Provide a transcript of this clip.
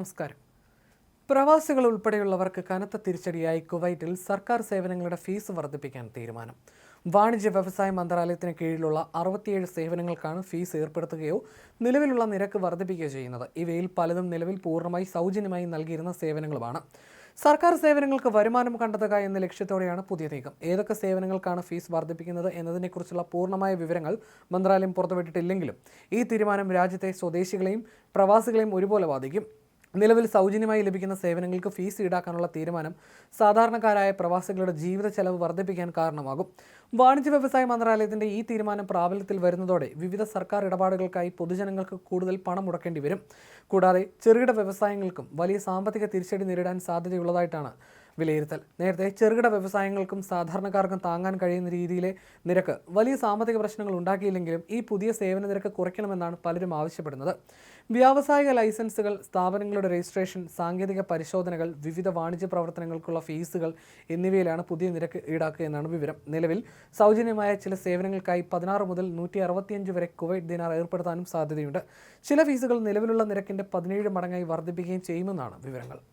നമസ്കാരം. പ്രവാസികൾ ഉൾപ്പെടെയുള്ളവർക്ക് കനത്ത തിരിച്ചടിയായി കുവൈറ്റിൽ സർക്കാർ സേവനങ്ങളുടെ ഫീസ് വർദ്ധിപ്പിക്കാൻ തീരുമാനം. വാണിജ്യ വ്യവസായ മന്ത്രാലയത്തിന് കീഴിലുള്ള അറുപത്തിയേഴ് സേവനങ്ങൾക്കാണ് ഫീസ് ഏർപ്പെടുത്തുകയോ നിലവിലുള്ള നിരക്ക് വർദ്ധിപ്പിക്കുകയോ ചെയ്യുന്നത്. ഇവയിൽ പലതും നിലവിൽ പൂർണമായി സൗജന്യമായി നൽകിയിരുന്ന സേവനങ്ങളുമാണ്. സർക്കാർ സേവനങ്ങൾക്ക് വരുമാനം കണ്ടെത്തുക എന്ന ലക്ഷ്യത്തോടെയാണ് പുതിയ നീക്കം. ഏതൊക്കെ സേവനങ്ങൾക്കാണ് ഫീസ് വർദ്ധിപ്പിക്കുന്നത് എന്നതിനെക്കുറിച്ചുള്ള പൂർണമായ വിവരങ്ങൾ മന്ത്രാലയം പുറത്തുവിട്ടിട്ടില്ലെങ്കിലും ഈ തീരുമാനം രാജ്യത്തെ സ്വദേശികളെയും പ്രവാസികളെയും ഒരുപോലെ ബാധിക്കും. നിലവിൽ സൗജന്യമായി ലഭിക്കുന്ന സേവനങ്ങൾക്ക് ഫീസ് ഈടാക്കാനുള്ള തീരുമാനം സാധാരണക്കാരായ പ്രവാസികളുടെ ജീവിത ചെലവ് വർദ്ധിപ്പിക്കാൻ കാരണമാകും. വാണിജ്യ വ്യവസായ മന്ത്രാലയത്തിന്റെ ഈ തീരുമാനം പ്രാബല്യത്തിൽ വരുന്നതോടെ വിവിധ സർക്കാർ ഇടപാടുകൾക്കായി പൊതുജനങ്ങൾക്ക് കൂടുതൽ പണം മുടക്കേണ്ടി വരും. കൂടാതെ ചെറുകിട വ്യവസായങ്ങൾക്കും വലിയ സാമ്പത്തിക തിരിച്ചടി നേരിടാൻ സാധ്യതയുള്ളതായിട്ടാണ് വിലയിരുത്തൽ. നേരത്തെ ചെറുകിട വ്യവസായങ്ങൾക്കും സാധാരണക്കാർക്കും താങ്ങാൻ കഴിയുന്ന രീതിയിലെ നിരക്ക് വലിയ സാമ്പത്തിക പ്രശ്നങ്ങൾ ഉണ്ടാക്കിയില്ലെങ്കിലും ഈ പുതിയ സേവന നിരക്ക് കുറയ്ക്കണമെന്നാണ് പലരും ആവശ്യപ്പെടുന്നത്. വ്യാവസായിക ലൈസൻസുകൾ സ്ഥാപനങ്ങളുടെ രജിസ്ട്രേഷൻ സാങ്കേതിക പരിശോധനകൾ വിവിധ വാണിജ്യ പ്രവർത്തനങ്ങൾക്കുള്ള ഫീസുകൾ എന്നിവയിലാണ് പുതിയ നിരക്ക് ഈടാക്കുക എന്നാണ് വിവരം. നിലവിൽ സൗജന്യമായ ചില സേവനങ്ങൾക്കായി പതിനാറ് മുതൽ നൂറ്റി വരെ കുവൈറ്റ് ദിനാർ ഏർപ്പെടുത്താനും സാധ്യതയുണ്ട്. ചില ഫീസുകൾ നിലവിലുള്ള നിരക്കിന്റെ പതിനേഴ് മടങ്ങായി വർദ്ധിപ്പിക്കുകയും ചെയ്യുമെന്നാണ് വിവരങ്ങൾ.